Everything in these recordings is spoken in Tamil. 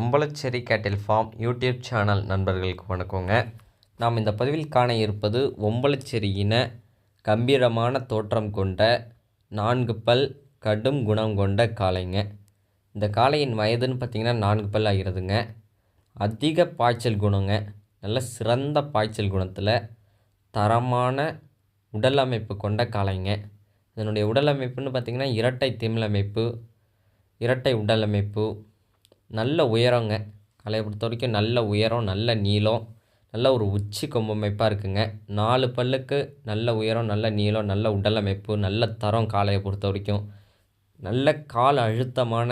உம்பளச்சேரி கேட்டில் ஃபார்ம் யூடியூப் சேனல் நண்பர்களுக்கு வணக்கங்க. நாம் இந்த பதிவில் காண இருப்பது ஒம்பளச்சேரியின கம்பீரமான தோற்றம் கொண்ட நான்கு பல் கடும் குணம் கொண்ட காளைங்க. இந்த காளையின் வயதுன்னு பார்த்திங்கன்னா நான்கு பல் ஆகிறதுங்க. அதிக பாய்ச்சல் குணங்க. நல்ல சிறந்த பாய்ச்சல் குணத்தில் தரமான உடல் அமைப்பு கொண்ட காளைங்க. இதனுடைய உடல் அமைப்புன்னு பார்த்திங்கன்னா இரட்டை திமில் அமைப்பு இரட்டை உடல் அமைப்பு நல்ல உயரங்க. காளையை பொறுத்த வரைக்கும் நல்ல உயரம் நல்ல நீளம் நல்ல ஒரு உச்சி கொம்பு அமைப்பாக இருக்குங்க. நாலு பல்லுக்கு நல்ல உயரம் நல்ல நீளம் நல்ல உடல் அமைப்பு நல்ல தரம் காளையை பொறுத்த வரைக்கும். நல்ல கால் அழுத்தமான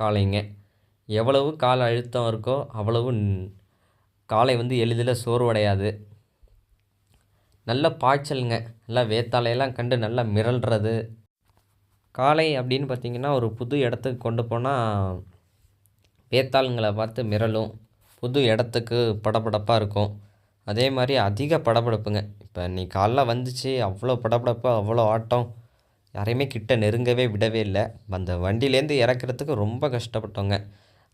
காளைங்க. எவ்வளவு கால் அழுத்தம் இருக்கோ அவ்வளவு காளை வந்து எளிதில் சோர்வடையாது. நல்ல பாய்ச்சலுங்க. நல்லா வேத்தாலையெல்லாம் கண்டு நல்லா மிரள்றது காளை அப்படின்னு பார்த்திங்கன்னா ஒரு புது இடத்துக்கு கொண்டு போனால் பேத்தாளுங்களை பார்த்து மிரளும். புது இடத்துக்கு படபடப்பாக இருக்கும். அதே மாதிரி அதிக படபடப்புங்க. இப்போ நீ காலைல வந்துச்சு அவ்வளோ படபடப்பாக அவ்வளோ ஆட்டம். யாரையுமே கிட்ட நெருங்கவே விடவே இல்லை. அந்த வண்டியிலேருந்து இறக்குறதுக்கு ரொம்ப கஷ்டப்பட்டோங்க.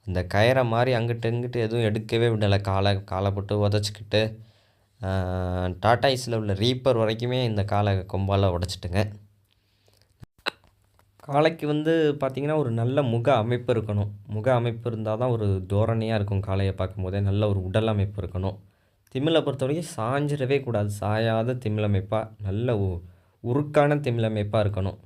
அந்த கயிறை மாதிரி அங்கிட்டு இங்கிட்டு எதுவும் எடுக்கவே விடலை. காலை காலை போட்டு உதச்சிக்கிட்டு டாட்டாய்ஸில் உள்ள ரீப்பர் வரைக்குமே இந்த காலை கொம்பால் உடச்சிட்டுங்க. காளைக்கு வந்து பார்த்திங்கன்னா ஒரு நல்ல முக அமைப்பு இருக்கணும். முக அமைப்பு இருந்தால் தான் ஒரு தோரணையாக இருக்கும் காளையை பார்க்கும்போதே. நல்ல ஒரு உடல் அமைப்பு இருக்கணும். திமிலை பொறுத்த வரைக்கும் சாஞ்சிடவே கூடாது. சாயாத திமிழ் அமைப்பாக நல்ல உ- உருக்கான திமிழ் அமைப்பாக இருக்கணும்.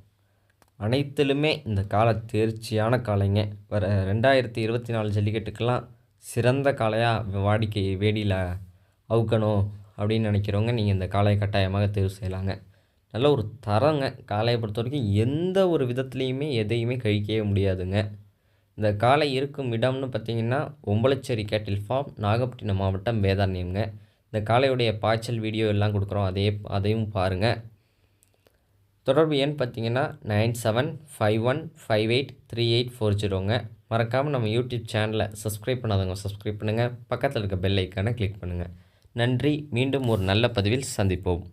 அனைத்திலுமே இந்த காளை தேர்ச்சியான காளைங்க. வர ரெண்டாயிரத்தி இருபத்தி நாலு ஜல்லிக்கட்டுக்கெல்லாம் சிறந்த காளையாக வாடிக்கை வேடியில் அவுக்கணும் அப்படின்னு நினைக்கிறவங்க நீங்கள் இந்த காளையை கட்டாயமாக தேர்வு செய்யலாங்க. நல்ல ஒரு தரங்க. காளையை பொறுத்த வரைக்கும் எந்த ஒரு விதத்துலேயுமே எதையுமே கழிக்கவே முடியாதுங்க. இந்த காளை இருக்கும் இடம்னு பார்த்தீங்கன்னா ஒம்பளச்சேரி கேட்டில் ஃபார்ம் நாகப்பட்டினம் மாவட்டம் வேதாரண்யம்ங்க. இந்த காளையுடைய பாய்ச்சல் வீடியோ எல்லாம் கொடுக்குறோம். அதே அதையும் பாருங்கள் தொடர்பு எண் பார்த்தீங்கன்னா nine seven five one five eight three eight four ஜீரோங்க. மறக்காமல் நம்ம யூடியூப் சேனலை சப்ஸ்கிரைப் பண்ணாதவங்க சப்ஸ்கிரைப் பண்ணுங்கள் பக்கத்தில் இருக்க பெல் ஐக்கானை கிளிக் பண்ணுங்கள் நன்றி. மீண்டும் ஒரு நல்ல பதிவில் சந்திப்போம்.